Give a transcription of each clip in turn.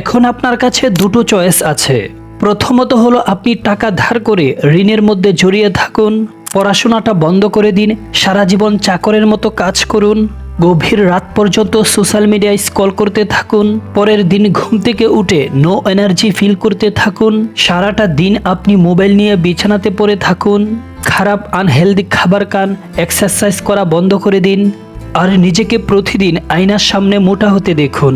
এখন আপনার কাছে দুটো চয়েস আছে। প্রথমত হলো আপনি টাকা ধার করে ঋণের মধ্যে জড়িয়ে থাকুন, পড়াশোনাটা বন্ধ করে দিন, সারা জীবন চাকরের মতো কাজ করুন, গভীর রাত পর্যন্ত সোশ্যাল মিডিয়ায় স্কল করতে থাকুন, পরের দিন ঘুম থেকে উঠে নো এনার্জি ফিল করতে থাকুন, সারাটা দিন আপনি মোবাইল নিয়ে বিছানাতে পড়ে থাকুন, খারাপ আনহেলদি খাবার খান এক্সারসাইজ করা বন্ধ করে দিন, আর নিজেকে প্রতিদিন আয়নার সামনে মোটা হতে দেখুন।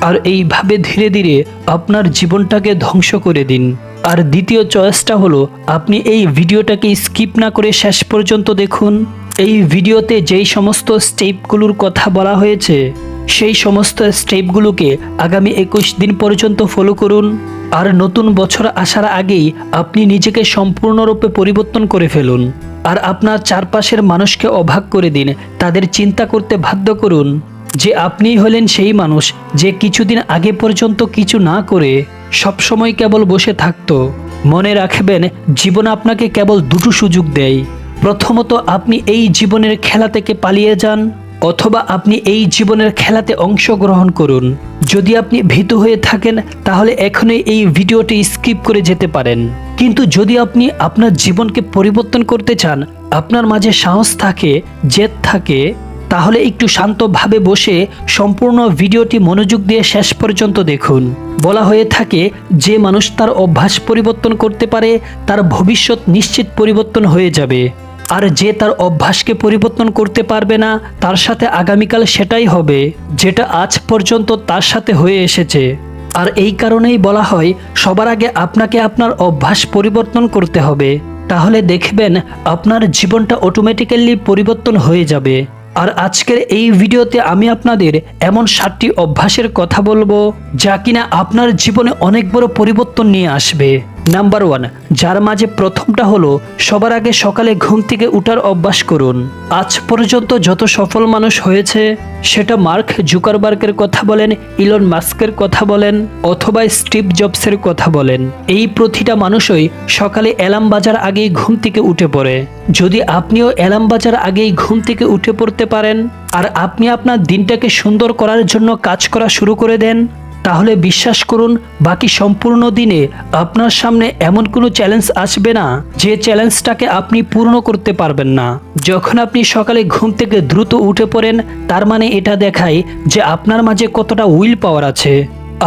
আর এইভাবে ধীরে ধীরে আপনার জীবনটাকে ধ্বংস করে দিন। আর দ্বিতীয় চয়েসটা হলো, আপনি এই ভিডিওটাকে স্কিপ না করে শেষ পর্যন্ত দেখুন। এই ভিডিওতে যেই সমস্ত স্টেপগুলোর কথা বলা হয়েছে, সেই সমস্ত স্টেপগুলোকে আগামী একুশ দিন পর্যন্ত ফলো করুন। আর নতুন বছর আসার আগেই আপনি নিজেকে সম্পূর্ণরূপে পরিবর্তন করে ফেলুন। আর আপনার চারপাশের মানুষকে অবাক করে দিন, তাদের চিন্তা করতে বাধ্য করুন। যে আপনি হলেন সেই মানুষ যে কিছুদিন আগে পর্যন্ত কিছু না করে সবসময় কেবল বসে থাকতো। মনে রাখবেন, জীবন আপনাকে কেবল দুটো সুযোগ দেয়। প্রথমত, আপনি এই জীবনের খেলা থেকে পালিয়ে যান, অথবা আপনি এই জীবনের খেলাতে অংশগ্রহণ করুন। যদি আপনি ভীত হয়ে থাকেন, তাহলে এখনই এই ভিডিওটি স্কিপ করে যেতে পারেন। কিন্তু যদি আপনি আপনার জীবনকে পরিবর্তন করতে চান, আপনার মাঝে সাহস থাকে, জেদ থাকে তাহলে একটু শান্তভাবে বসে সম্পূর্ণ ভিডিওটি মনোযোগ দিয়ে শেষ পর্যন্ত দেখুন। বলা হয়ে থাকে, যে মানুষ তার অভ্যাস পরিবর্তন করতে পারে, তার ভবিষ্যৎ নিশ্চিত পরিবর্তন হয়ে যাবে। আর যে তার অভ্যাসকে পরিবর্তন করতে পারবে না, তার সাথে আগামীকাল সেটাই হবে, যেটা আজ পর্যন্ত তার সাথে হয়ে এসেছে। আর এই কারণেই বলা হয়, সবার আগে আপনাকে আপনার অভ্যাস পরিবর্তন করতে হবে। তাহলে দেখবেন, আপনার জীবনটা অটোমেটিক্যালি পরিবর্তন হয়ে যাবে। আর আজকের এই ভিডিওতে আমি আপনাদের এমন সাতটি অভ্যাসের কথা বলব যা কিনা আপনার জীবনে অনেক বড় পরিবর্তন নিয়ে আসবে। নাম্বার ওয়ান যার মাঝে প্রথমটা হলো, সবার আগে সকালে ঘুম থেকে উঠার অভ্যাস করুন। আজ পর্যন্ত যত সফল মানুষ হয়েছে, সেটা মার্ক জুকারবার্গের কথা বলেন, ইলন মাস্কের কথা বলেন, অথবা স্টিভ জবসের কথা বলেন। এই প্রতিটা মানুষই সকালে অ্যালার্ম বাজার আগেই ঘুম থেকে উঠে পড়ে। যদি আপনিও অ্যালার্ম বাজার আগেই ঘুম থেকে উঠে পড়তে পারেন, আর আপনি আপনার দিনটাকে সুন্দর করার জন্য কাজ করা শুরু করে দেন তাহলে বিশ্বাস করুন, বাকি সম্পূর্ণ দিনে আপনার সামনে এমন কোনো চ্যালেঞ্জ আসবে না, যে চ্যালেঞ্জটাকে আপনি পূর্ণ করতে পারবেন না। যখন আপনি সকালে ঘুম থেকে দ্রুত উঠে পড়েন, তার মানে এটা দেখায় যে আপনার মাঝে কতটা উইল পাওয়ার আছে।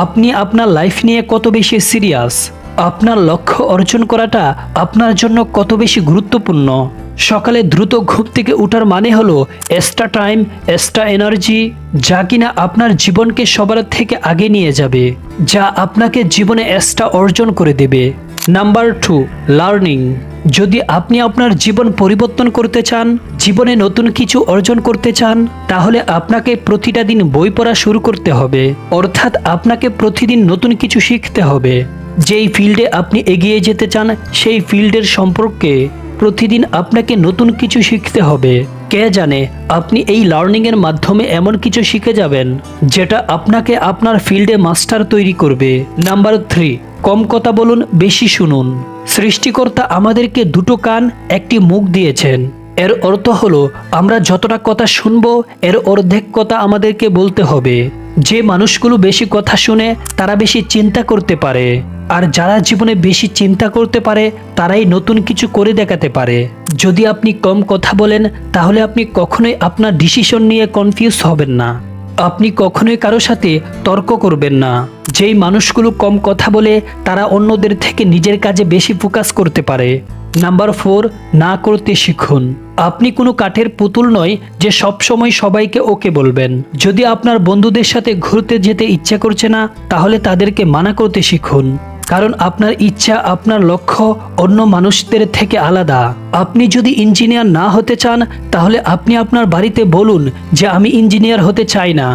আপনি আপনার লাইফ নিয়ে কত বেশি সিরিয়াস আপনার লক্ষ্য অর্জন করাটা আপনার জন্য কত বেশি গুরুত্বপূর্ণ? সকালে দ্রুত ঘুম থেকে উঠার মানে হলো এক্সট্রা টাইম এক্সট্রা এনার্জি যা কিনা আপনার জীবনকে সবার থেকে আগে নিয়ে যাবে, যা আপনাকে জীবনে এক্সট্রা অর্জন করে দেবে। নাম্বার টু লার্নিং যদি আপনি আপনার জীবন পরিবর্তন করতে চান, জীবনে নতুন কিছু অর্জন করতে চান, তাহলে আপনাকে প্রতিটা দিন বই পড়া শুরু করতে হবে, অর্থাৎ আপনাকে প্রতিদিন নতুন কিছু শিখতে হবে। যেই ফিল্ডে আপনি এগিয়ে যেতে চান, সেই ফিল্ডের সম্পর্কে প্রতিদিন আপনাকে নতুন কিছু শিখতে হবে। কে জানে, আপনি এই লার্নিংয়ের মাধ্যমে এমন কিছু শিখে যাবেন, যেটা আপনাকে আপনার ফিল্ডে মাস্টার তৈরি করবে। নাম্বার থ্রি, কম কথা বলুন, বেশি শুনুন। সৃষ্টিকর্তা আমাদেরকে দুটো কান, একটি মুখ দিয়েছেন। এর অর্থ হলো, আমরা যতটা কথা শুনব, এর অর্ধেক কথা আমাদেরকে বলতে হবে। যে মানুষগুলো বেশি কথা শুনে, তারা বেশি চিন্তা করতে পারে। আর যারা জীবনে বেশি চিন্তা করতে পারে, তারাই নতুন কিছু করে দেখাতে পারে। যদি আপনি কম কথা বলেন, তাহলে আপনি কখনোই আপনার ডিসিশন নিয়ে কনফিউজ হবেন না। আপনি কখনোই কারও সাথে তর্ক করবেন না। যেই মানুষগুলো কম কথা বলে, তারা অন্যদের থেকে নিজের কাজে বেশি ফোকাস করতে পারে। নাম্বার ফোর না করতে শিখুন। আপনি কোনো কাঠের পুতুল নয় যে সব সময় সবাইকে ওকে বলবেন। যদি আপনার বন্ধুদের সাথে ঘুরতে যেতে ইচ্ছা করছে না, তাহলে তাদেরকে মানা করতে শিখুন। কারণ আপনার ইচ্ছা, আপনার লক্ষ্য অন্য মানুষদের থেকে আলাদা। আপনি যদি ইঞ্জিনিয়ার না হতে চান, তাহলে আপনি আপনার বাড়িতে বলুন যে আমি ইঞ্জিনিয়ার হতে চাই না।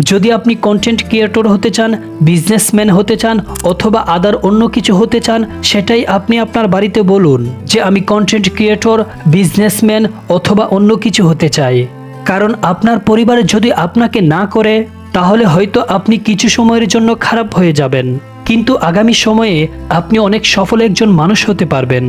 যদি আপনি কন্টেন্ট ক্রিয়েটর হতে চান বিজনেসম্যান হতে চান, অথবা আদার অন্য কিছু হতে চান, সেটাই আপনি আপনার বাড়িতে বলুন যে আমি কন্টেন্ট ক্রিয়েটর বিজনেসম্যান অথবা অন্য কিছু হতে চাই। কারণ আপনার পরিবার যদি আপনাকে না করে, তাহলে হয়তো আপনি কিছু সময়ের জন্য খারাপ হয়ে যাবেন। কিন্তু আগামী সময়ে আপনি অনেক সফল একজন মানুষ হতে পারবেন।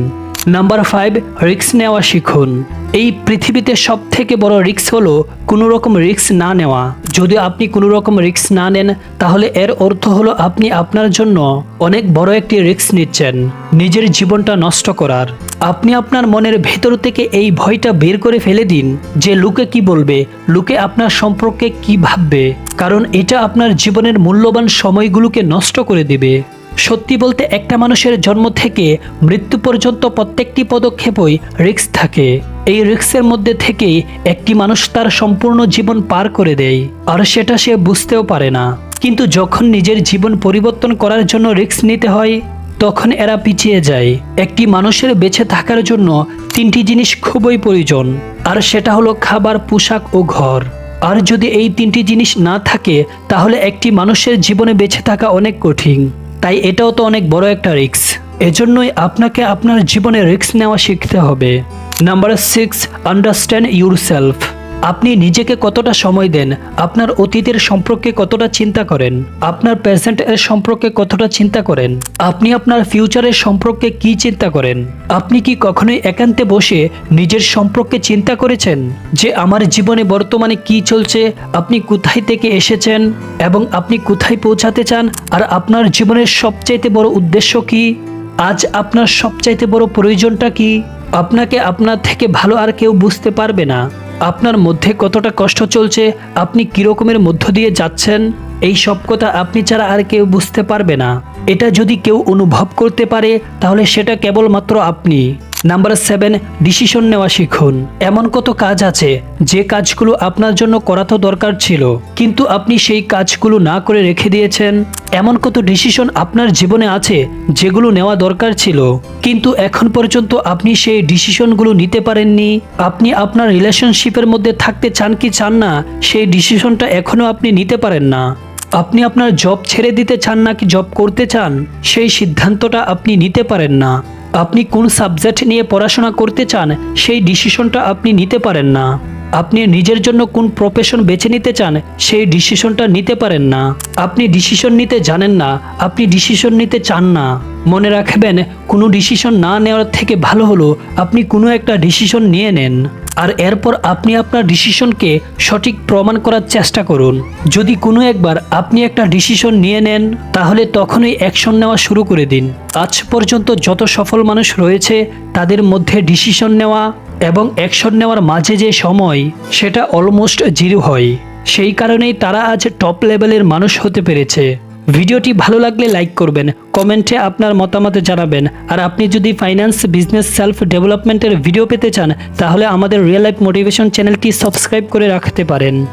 নাম্বার ফাইভ, রিস্ক নেওয়া শিখুন। এই পৃথিবীতে সব থেকে বড় রিস্ক হলো কোনো রকম রিস্ক না নেওয়া। যদি আপনি কোনো রকম রিস্ক না নেন, তাহলে এর অর্থ হলো আপনি আপনার জন্য অনেক বড় একটি রিস্ক নিচ্ছেন, নিজের জীবনটা নষ্ট করার। আপনি আপনার মনের ভেতর থেকে এই ভয়টা বের করে ফেলে দিন যে লোকে কি বলবে, লোকে আপনার সম্পর্কে কি ভাববে। কারণ এটা আপনার জীবনের মূল্যবান সময়গুলোকে নষ্ট করে দিবে। সত্যি বলতে একটা মানুষের জন্ম থেকে মৃত্যু পর্যন্ত প্রত্যেকটি পদক্ষেপই রিস্ক থাকে। এই রিস্কের মধ্যে থেকেই একটি মানুষ তার সম্পূর্ণ জীবন পার করে দেয়, আর সেটা সে বুঝতেও পারে না। কিন্তু যখন নিজের জীবন পরিবর্তন করার জন্য রিস্ক নিতে হয়, তখন এরা পিছিয়ে যায়। একটি মানুষের বেঁচে থাকার জন্য তিনটি জিনিস খুবই প্রয়োজন, আর সেটা হলো খাবার, পোশাক ও ঘর। আর যদি এই তিনটি জিনিস না থাকে, তাহলে একটি মানুষের জীবনে বেঁচে থাকা অনেক কঠিন। তাই এটাও তো অনেক বড় একটা রিস্ক এজন্যই আপনাকে আপনার জীবনে রিস্ক নেওয়া শিখতে হবে। Number six understand yourself আপনি নিজেকে কতটা সময় দেন? আপনার অতীতের সম্পর্কে কতটা চিন্তা করেন? আপনার প্রেজেন্ট এর সম্পর্কে কতটা চিন্তা করেন? আপনি আপনার ফিউচারের সম্পর্কে কি চিন্তা করেন? আপনি কি কখনোই একান্তে বসে নিজের সম্পর্কে চিন্তা করেছেন? যে আমার জীবনে বর্তমানে কি চলছে, আপনি কোথায় থেকে এসেছেন এবং আপনি কোথায় পৌঁছাতে চান আর আপনার জীবনের সবচাইতে বড় উদ্দেশ্য কি? আজ আপনার সবচাইতে বড় প্রয়োজনটা কি? আপনাকে আপনার থেকে ভালো আর কেউ বুঝতে পারবে না। আপনার মধ্যে কতটা কষ্ট চলছে? আপনি কীরকমের মধ্য দিয়ে যাচ্ছেন? এই সব কথা আপনি ছাড়া আর কেউ বুঝতে পারবে না। এটা যদি কেউ অনুভব করতে পারে, তাহলে সেটা কেবলমাত্র আপনি। নাম্বার সেভেন ডিসিশন নেওয়া শিখুন। এমন কত কাজ আছে, যে কাজগুলো আপনার জন্য করা তো দরকার ছিল, কিন্তু আপনি সেই কাজগুলো না করে রেখে দিয়েছেন। এমন কত ডিসিশন আপনার জীবনে আছে, যেগুলো নেওয়া দরকার ছিল, কিন্তু এখন পর্যন্ত আপনি সেই ডিসিশনগুলো নিতে পারেননি। আপনি আপনার রিলেশনশিপের মধ্যে থাকতে চান কি চান না, সেই ডিসিশনটা এখনও আপনি নিতে পারেন না। আপনি আপনার জব ছেড়ে দিতে চান নাকি জব করতে চান, সেই সিদ্ধান্তটা আপনি নিতে পারেন না। আপনি কোন সাবজেক্ট নিয়ে পড়াশোনা করতে চান সেই ডিসিশনটা আপনি নিতে পারেন না। আপনি নিজের জন্য কোন প্রফেশন বেছে নিতে চান, সেই ডিসিশনটা নিতে পারেন না। আপনি ডিসিশন নিতে জানেন না, আপনি ডিসিশন নিতে চান না। মনে রাখবেন, কোনো ডিসিশন না নেওয়ার থেকে ভালো হলো, আপনি কোনো একটা ডিসিশন নিয়ে নেন। আর এরপর আপনি আপনার ডিসিশনকে সঠিক প্রমাণ করার চেষ্টা করুন। যদি কোনো একবার আপনি একটা ডিসিশন নিয়ে নেন, তাহলে তখনই অ্যাকশন নেওয়া শুরু করে দিন। আজ পর্যন্ত যত সফল মানুষ রয়েছে, তাদের মধ্যে ডিসিশন নেওয়া এবং অ্যাকশন নেওয়ার মাঝে যে সময় সেটা অলমোস্ট জিরো হয়। সেই কারণেই তারা আজ টপ লেভেলের মানুষ হতে পেরেছে। ভিডিওটি ভালো লাগলে লাইক করবেন, কমেন্টে আপনার মতামত জানাবেন, আর আপনি যদি ফাইন্যান্স বিজনেস সেলফ ডেভেলপমেন্টের ভিডিও পেতে চান, তাহলে আমাদের রিয়েল লাইফ মোটিভেশন চ্যানেলটি সাবস্ক্রাইব করে রাখতে পারেন।